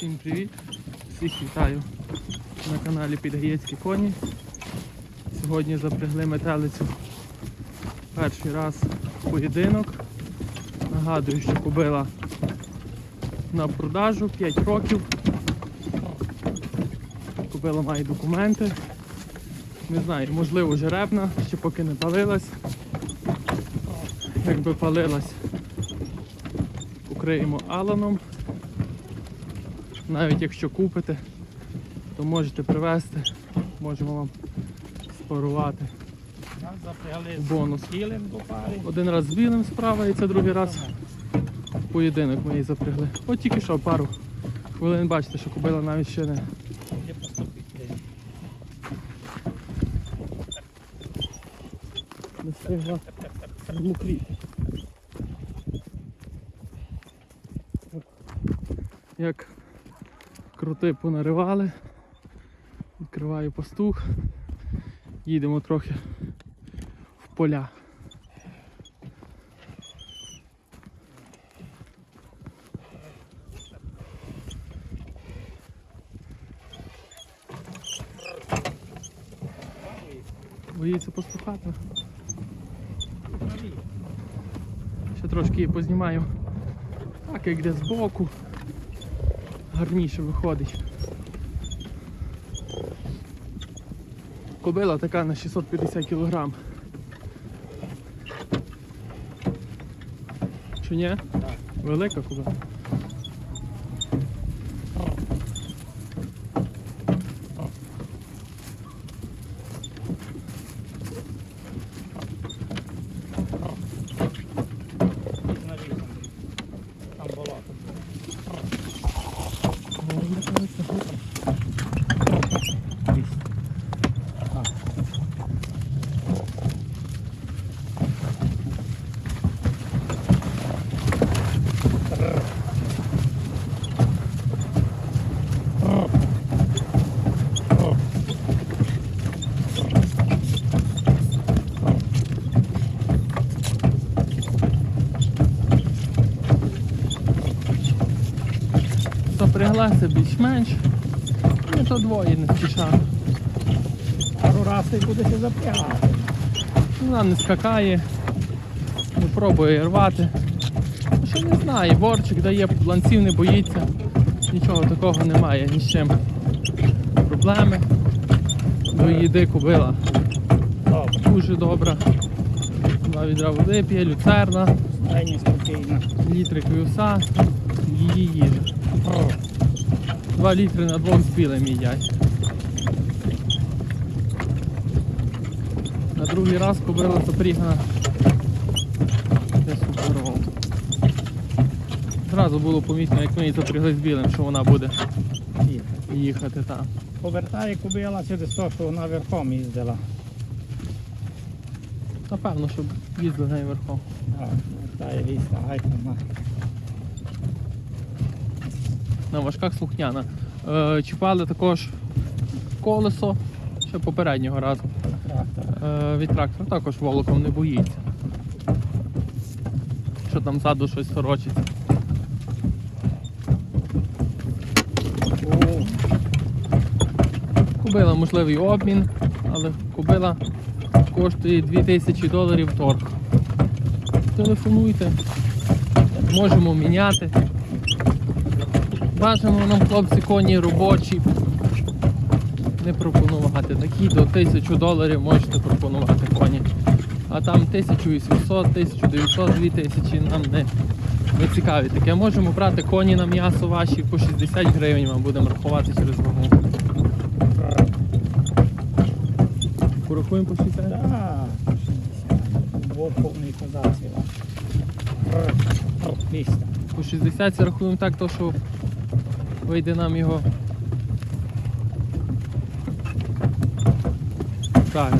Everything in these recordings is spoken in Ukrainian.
Всім привіт! Всіх вітаю на каналі Підгаєцькі коні. Сьогодні запрягли метелицю перший раз поєдинок. Нагадую, що купила на продажу 5 років. Купила має документи. Не знаю, можливо жеребна, ще поки не палилась. Якби палилась, укриємо аланом. Навіть якщо купите, то можете привезти, можемо вам спарувати. Нас запрягли бонус. Один раз з білим справа і це другий раз поєдинок ми її запрягли. От тільки що пару хвилин бачите, що кобила навіть ще не не встигла змокріти. Як крути понаривали, відкриваю пастух, їдемо трохи в поля. Боїться пастухати. Ще трошки її познімаю. Так, як де збоку. Гарніше виходить. Кобила така на 650 кг. Чи ні? Велика кобила. Запряглася більш-менш. Ну то двоє не спішав. Пару раз ти будеш запрягати. Вона не скакає, не пробує рвати. Ну, Що не знає, борчик дає, ланців не боїться, нічого такого немає, ні з чим. Проблеми. До їди кубила дуже добра. Два відра води п'є, люцерна, літри квюса, її їжа. Два літри на двох з білим їдять. На другий раз кобила запрігана десь у. Зразу було помітно, як ми її запрягли з білим, що вона буде їхати там. Повертає кубила через те, що вона верхом їздила. Напевно, щоб їздили нею верхом. А, Повертає війська, гайка на важках слухняна. Е, чіпали також колесо ще попереднього разу. Е, від трактора також волоком не боїться. Що там ззаду щось сорочиться. О, Купила можливий обмін, але купила коштує 2000 доларів торг. Телефонуйте, можемо міняти. Бажано нам хлопці коні робочі. Не пропонувати. Такі до 1000 доларів можете пропонувати коні. А там 1800, 1900, 2000 нам не, не цікаві. Таке можемо брати коні на м'ясо ваші по 60 гривень, вам будемо рахувати через вагу. Порахуємо по 60? Так. Бо повний козація. По 60 це рахуємо так, то що вийде нам його. Так.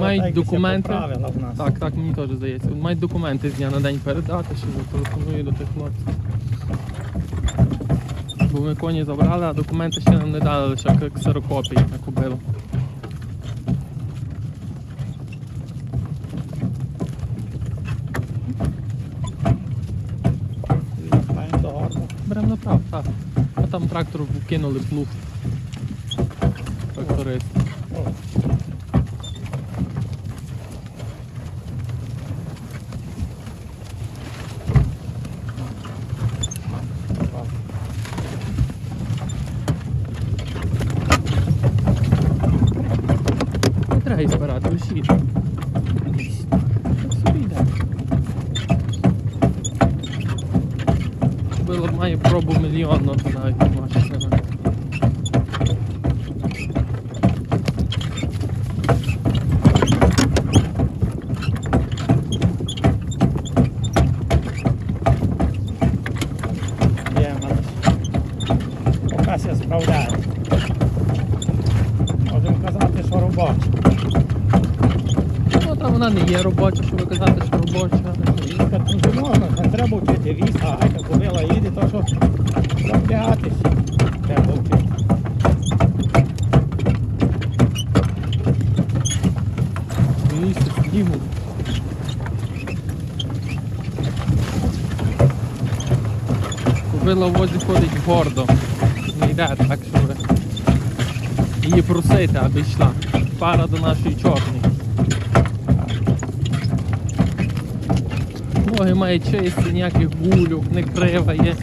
Мають документи. Так, так, мені теж здається. Мають документи з дня на день передати, що зателефоную до тих хлопців. Бо ми коні забрали, а документи ще нам не дали, лише ксерокопії на кубилу. Беремо направо, так. А там трактор кинули плуг. Тракторист. Не треба збирати, лишіть. Собі йде. Було б має пробу мільйонну, навіть не може себе. Є, мене. Покась я справляю. Можемо казати, що робоча. Ну, та вона не є робоча, що ви казати, що робоча. Дуже можна, не треба вчити віз, а гайка кобила їде, то що запрягатися. Треба вчити. Кобила в возі ходить гордо. Не йде так, що її просити, аби йшла. Пара до нашої чорної. Ноги має чисті, ніяких гулюк, не криває.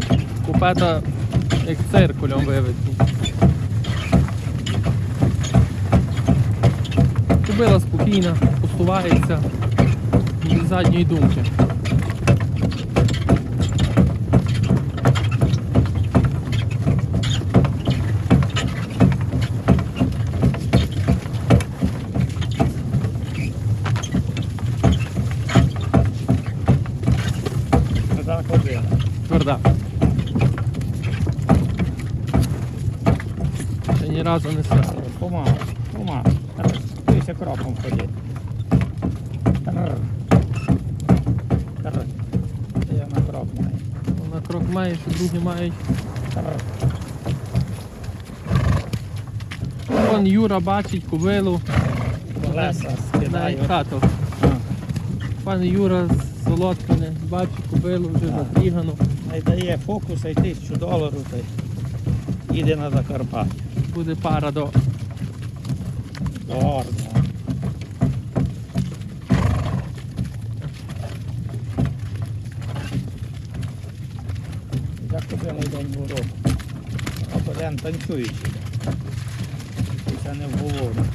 Купета як циркулем виведені. Кубила спокійна, посувається без задньої думки. Така кобила. Тверда. Ще ні разу не сяла. Помалу, помалу. Дивися. Тррр. Тррр. Я на крок маю. Вона крок має, що другі мають. Вон Юра бачить кобилу Колеса на скидаю. хату. Пан Юра з Солодкини бачить кобилу вже запрігану. Най дає фокус, а й тисячу доларів, та їде на Закарпаття. Буде пара до Гордого. Як купили день бурок. От один танцюючий. Це не в говору.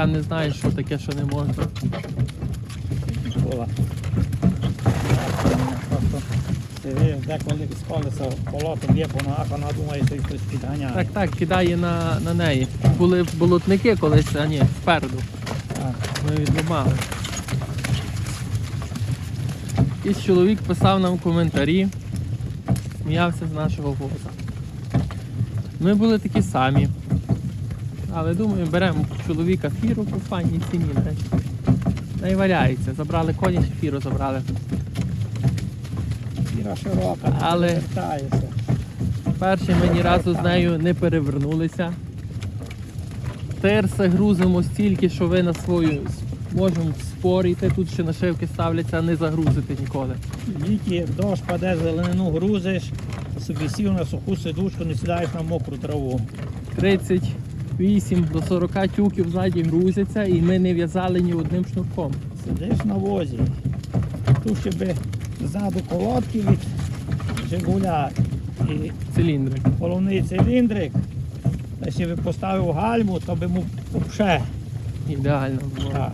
Ця не знає, що таке, що не можна. Просто деколи з колеса колотом є по вона думає, що хтось підганяє. Так, так, кидає на, на неї. Були болотники колись, а ні, спереду. Так. Ми відломали. Якийсь чоловік писав нам коментарі, сміявся з нашого воза. Ми були такі самі. Але думаю, беремо чоловіка фіру по файній ціні. Не валяється. Забрали коні, чи фіру забрали. Іра широка, Але- вертаєшся. Перше ми ні разу з нею не перевернулися. Терси грузимо стільки, що ви на свою можемо спорити. Тут ще нашивки ставляться, а не загрузити ніколи. Тільки дощ паде, зеленину грузиш, собі сів на суху сидушку, не сідаєш на мокру траву. 38 до 40 тюків ззаді грузяться і ми не в'язали ні одним шнурком. Сидиш на возі. Тут ще би ззаду колодки від Жигуля і Циліндри. головний циліндрик. Та ще би поставив гальму, то би му взагалі. Ідеально було. Так.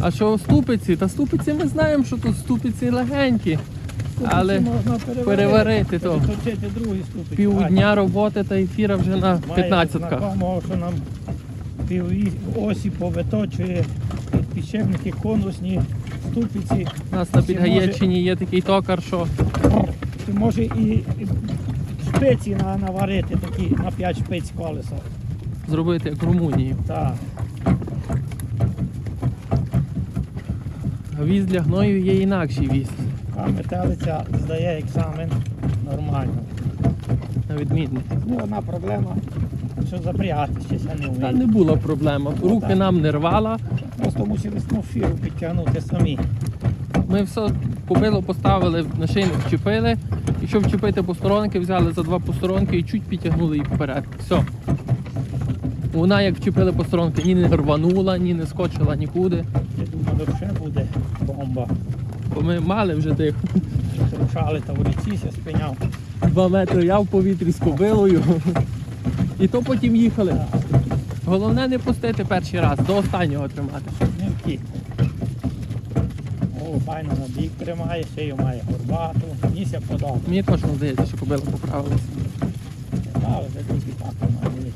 А що ступиці? Та ступиці ми знаємо, що тут ступиці легенькі. Але переварити то. Півдня роботи та ефіра вже на Має 15 знакомого, що нам пів осі повиточує під конусні ступиці. У нас на Чи Підгаєччині є такий токар, що може і, і шпиці наварити такі на 5 шпиць колеса. зробити як в Румунії. Так. А віз для гною є інакший віз, А метелиця здає екзамен нормально. на відмінний. Ну, одна проблема що запрягатися не Та не була проблема. Ну, Руки так. нам не рвала. Просто мусили снофіру підтягнути самі. Ми все купили, поставили, на шийник вчепили. І щоб вчепити посторонки, взяли за два посторонки і чуть підтягнули її вперед. Все. Вона як вчепили посторонки, ні не рванула, ні не скочила нікуди. Я думаю, що ще буде бомба. Бо ми мали вже тих Рушали та в ріці ся спиняв. два метри я в повітрі з кобилою. І то потім їхали. Головне не пустити перший раз, до останнього тримати. Не втік. О, файно на бік тримає, шию має горбату. Мені подав. Мені точно здається, що кобила поправилася. Але вже тільки так має бути.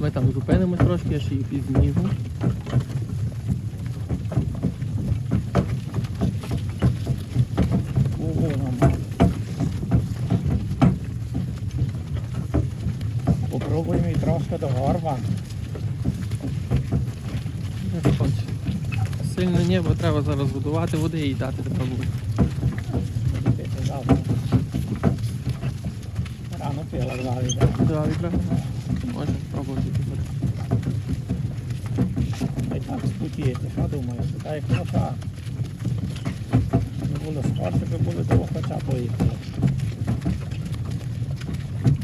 Ми там зупинимось трошки, я ще її нам. Попробуємо і трошки до горба. Не хоче. Сильно небо треба зараз годувати, води їй дати треба буде. Рано пила два відра. Два відра. Можемо спробувати буде. Спутіти, що думаєш? Та як лоша. Не було скорше, би були до хоча поїхали.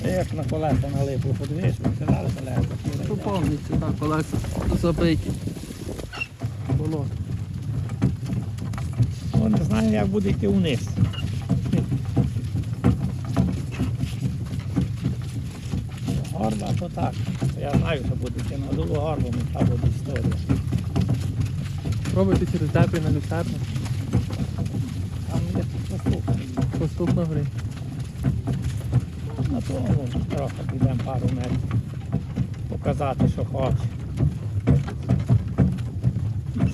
Як на колеса налипло, подивись, сказали колеса. Ну, повністю, так, колеса забиті. Було. Ну, не знаю, як буде йти вниз. Горба то так. Я знаю, що буде йти на долу горбом, і та буде історія. Пробуйте через дебрі на люстерну. Там є послухай. Поступ на гри. На тому трохи підемо пару метрів. Показати, що хоче.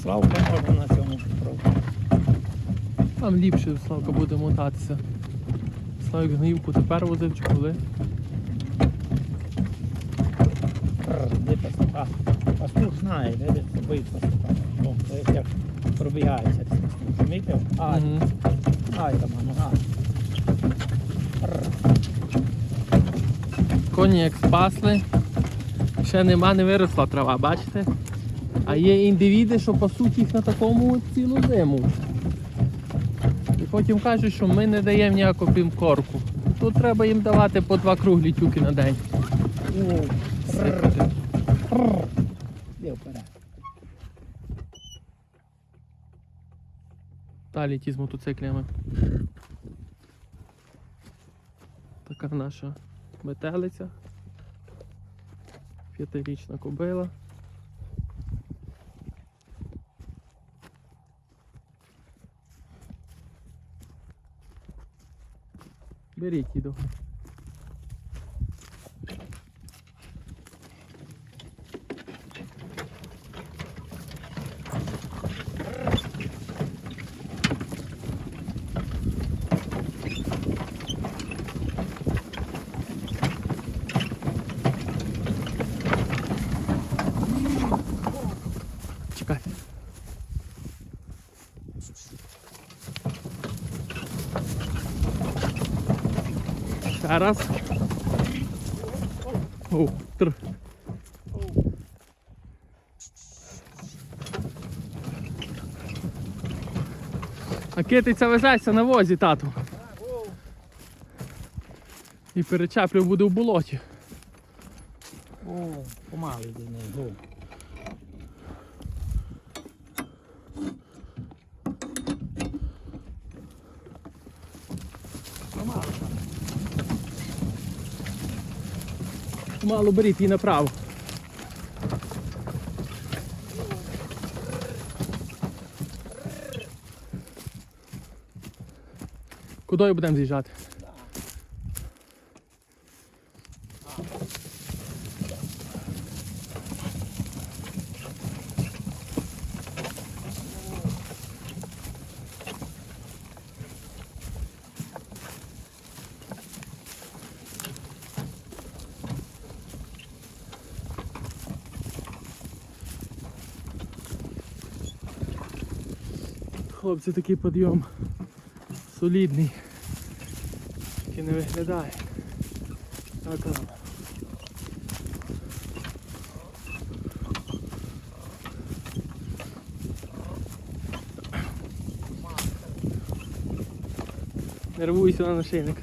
Славка можна на цьому спробувати. Там ліпше Славка буде мотатися. Славик гнівку тепер возив чи коли. Рр, Де пастуха? Пастух знає, де де боїть. О, як пробігається. Помітив? Ай, ай, там нога. Коні як спасли. Ще нема, не виросла трава, бачите? А є індивіди, що пасуть їх на такому цілу зиму. І потім кажуть, що ми не даємо ніяку пімкорку. Тут треба їм давати по два круглі тюки на день. Сипати. рр. Де вперед? Далі ті з мотоциклями. Така наша метелиця. П'ятирічна кобила. Беріть їду. Ще раз. О, тр. А китиця везеться на возі, тату. І перечеплю буде в болоті. О, помалу до неї. О. Помалу. Мало беріть її направо. Кудою будемо з'їжджати? Хлопці, такий підйом. солідний. Тільки не виглядає. Так, ладно. Нервуйся на нашийник.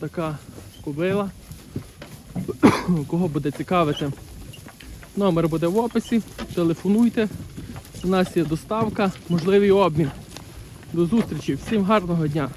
Така кобила. Кого буде цікавити, номер буде в описі. Телефонуйте. У нас є доставка, можливий обмін. До зустрічі, всім гарного дня!